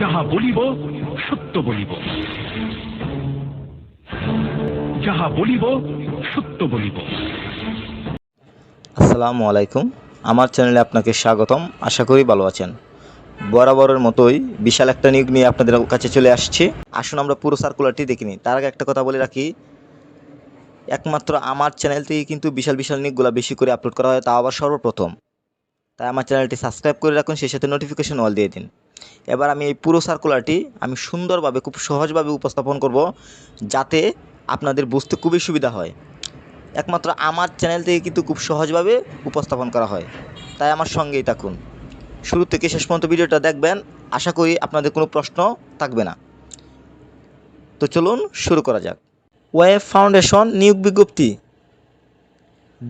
যাহা বলিব, সত্য বলিব। যাহা বলিব, সত্য বলিব। আসসালামু আলাইকুম। আমার চ্যানেলে আপনাকে স্বাগতম। আশা করি ভালো আছেন। বরাবরের মতোই বিশাল একটা নিয়োগ নিয়ে আপনাদের কাছে চলে আসছি। আসুন আমরা পুরো সার্কুলারটি দেখিনি তার আগে একটা কথা বলে রাখি, একমাত্র আমার চ্যানেল থেকে কিন্তু বিশাল বিশাল নিয়োগগুলো বেশি করে আপলোড করা হয় তা আবার সর্বপ্রথম। তাই আমার চ্যানেলটি সাবস্ক্রাইব করে রাখুন, সেই সাথে নোটিফিকেশন অল দিয়ে দিন। এবার আমি এই পুরো সার্কুলারটি আমি সুন্দরভাবে, খুব সহজভাবে উপস্থাপন করব যাতে আপনাদের বুঝতে খুবই সুবিধা হয়। একমাত্র আমার চ্যানেল থেকে কিন্তু খুব সহজভাবে উপস্থাপন করা হয়। তাই আমার সঙ্গেই থাকুন। শুরু থেকে শেষ পর্যন্ত ভিডিওটা দেখবেন। আশা করি আপনাদের কোনো প্রশ্ন থাকবে না। তো চলুন শুরু করা যাক। ওয়েব ফাউন্ডেশন নিয়োগ বিজ্ঞপ্তি।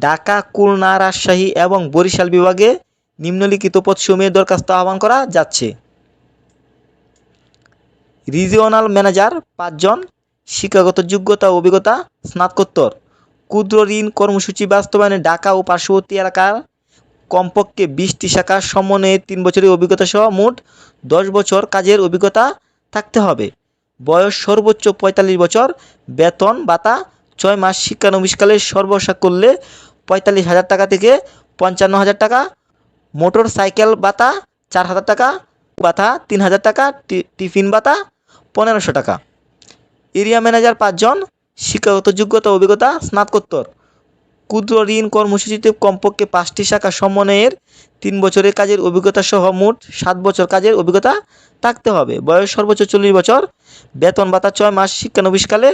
ঢাকা, খুলনা, রাজশাহী এবং বরিশাল বিভাগে নিম্নলিখিত পদসমূহে দরখাস্ত আহ্বান করা যাচ্ছে। রিজিওনাল ম্যানেজার পাঁচজন, শিক্ষাগত যোগ্যতা অভিজ্ঞতা স্নাতকোত্তর। ক্ষুদ্র ঋণ কর্মসূচি বাস্তবায়নে ঢাকা ও পার্শ্ববর্তী এলাকার কমপক্ষে বিশটি শাখা সমন্বয়ে তিন বছরের অভিজ্ঞতা সহ মোট দশ বছর কাজের অভিজ্ঞতা থাকতে হবে। বয়স সর্বোচ্চ পঁয়তাল্লিশ বছর, বেতন ভাতা ছয় মাস, শিক্ষানবিষ্কালে সর্বসা করলে পঁয়তাল্লিশ হাজার টাকা থেকে পঞ্চান্ন হাজার টাকা মোটর সাইকেল ভাতা চার হাজার টাকা ভাতা তিন হাজার টাকা টিফিন ভাতা পনেরোশো টাকা। এরিয়া ম্যানেজার পাঁচজন, শিক্ষাগত যোগ্যতা, অভিজ্ঞতা, স্নাতকোত্তর। ক্ষুদ্র ঋণ কর্মসূচিতে কমপক্ষে পাঁচটি শাখা সমন্বয়ের তিন বছরের কাজের অভিজ্ঞতা সহ মোট সাত বছর কাজের অভিজ্ঞতা থাকতে হবে। বয়স সর্বোচ্চ চল্লিশ বছর, বেতন ভাতা ছয় মাস শিক্ষানবিষ্কালে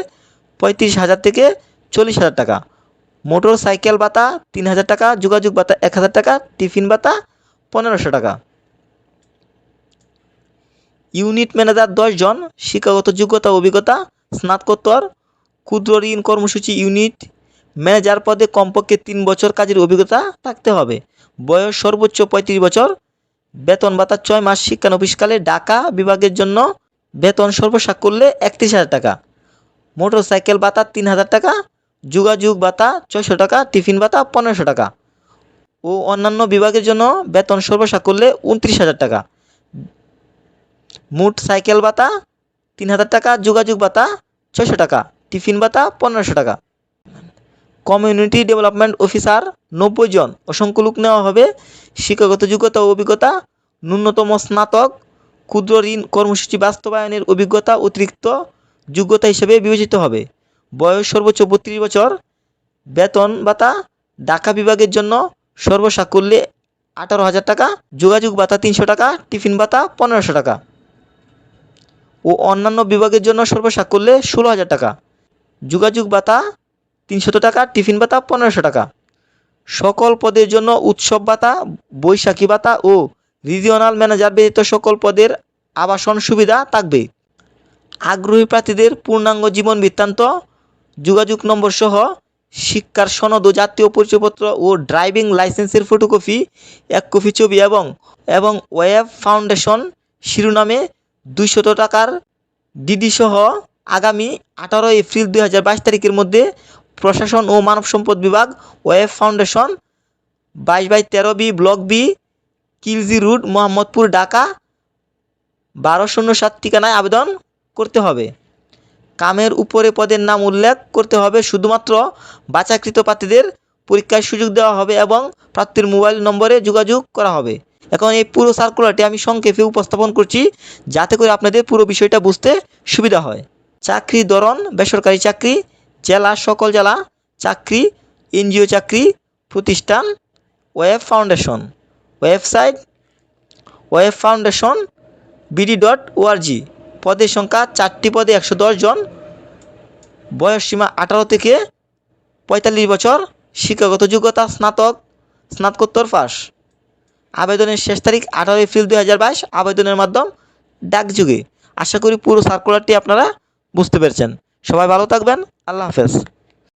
পঁয়ত্রিশ হাজার থেকে চল্লিশ হাজার টাকা। মোটর সাইকেল ভাতা তিন হাজার টাকা, যোগাযোগ ভাতা এক হাজার টাকা, টিফিন ভাতা পনেরোশো টাকা। ইউনিট ম্যানেজার দশজন, শিক্ষাগত যোগ্যতা, অভিজ্ঞতা, স্নাতকোত্তর ক্ষুদ্র ঋণ কর্মসূচি ইউনিট, ম্যানেজার পদে কমপক্ষে তিন বছর কাজের অভিজ্ঞতা থাকতে হবে। বয়স সর্বোচ্চ পঁয়ত্রিশ বছর। বেতন ভাতা ছয় মাস শিক্ষানবিষ্কালে ঢাকা বিভাগের জন্য বেতন সর্বসা করলে একত্রিশ হাজার টাকা। মোটর সাইকেল ভাতা তিন হাজার টাকা, যোগাযোগ ভাতা ছয়শো টাকা, টিফিন ভাতা পনেরোশো টাকা। ও অন্যান্য বিভাগের জন্য বেতন সর্বসা করলে উনত্রিশ হাজার টাকা। মোট সাইকেল ভাতা তিন হাজার টাকা, যোগাযোগ ভাতা ছয়শো টাকা, টিফিন ভাতা পনেরোশো টাকা। কমিউনিটি ডেভেলপমেন্ট অফিসার নব্বই জন। অসংখ্য লোক নেওয়া হবে। শিক্ষাগত যোগ্যতা ও অভিজ্ঞতা, ন্যূনতম স্নাতক, ক্ষুদ্র ঋণ কর্মসূচি বাস্তবায়নের অভিজ্ঞতা অতিরিক্ত যোগ্যতা হিসেবে বিবেচিত হবে। বয়স সর্বোচ্চ বত্রিশ বছর। বেতন ভাতা ঢাকা বিভাগের জন্য সর্বসা করলে আঠারো হাজার টাকা, যোগাযোগ ভাতা তিনশো টাকা, টিফিন ভাতা পনেরোশো টাকা। ও অন্যান্য বিভাগের জন্য সর্বসা করলে ষোলো হাজার টাকা। যোগাযোগ ভাতা তিনশত টাকা, টিফিন ভাতা পনেরোশো টাকা। সকল পদের জন্য উৎসব ভাতা, বৈশাখী ভাতা ও রিজিওনাল ম্যানেজার ব্যতীত সকল পদের আবাসন সুবিধা থাকবে। আগ্রহী প্রার্থীদের পূর্ণাঙ্গ জীবন বৃত্তান্ত, যোগাযোগ নম্বর সহ শিক্ষার সনদ ও জাতীয় পরিচয়পত্র ও ড্রাইভিং লাইসেন্সের ফটোকপি, এক কপি ছবি এবং এবং ওয়েব ফাউন্ডেশন শিরোনামে দুইশত টাকার ডিডি সহ আগামী আঠারো এপ্রিল দুই হাজার বাইশ তারিখের মধ্যে প্রশাসন ও মানব সম্পদ বিভাগ ওয়েব ফাউন্ডেশন বাইশ বাই তেরো B, block B, Khilji road, Mohammadpur, Dhaka, বারো শূন্য সাত ঠিকানায় আবেদন করতে হবে। কামের উপরে পদের নাম উল্লেখ করতে হবে। শুধুমাত্র বাছাকৃত প্রার্থীদের পরীক্ষায় সুযোগ দেওয়া হবে এবং প্রার্থীর মোবাইল নম্বরে যোগাযোগ করা হবে। এখন এই পুরো সার্কুলারটি আমি সংক্ষেপে উপস্থাপন করছি, যাতে করে আপনাদের পুরো বিষয়টা বুঝতে সুবিধা হয়। চাকরি ধরন, বেসরকারি চাকরি, জেলা, সকল জেলা, চাকরি, এনজিও চাকরি, প্রতিষ্ঠান, web foundation, website, web foundation, BD dot ORG পদের সংখ্যা চারটি পদে একশো দশ জন। বয়স সীমা আঠারো থেকে পঁয়তাল্লিশ বছর। শিক্ষাগত যোগ্যতা স্নাতক, স্নাতকোত্তর পাস আবেদনের শেষ তারিখ আঠারো এপ্রিল দুই হাজার বাইশ, আবেদনের মাধ্যম ডাকযুগে। আশা করি পুরো সার্কুলারটি আপনারা বুঝতে পেরেছেন। সবাই ভালো থাকবেন। আল্লাহ হাফেজ।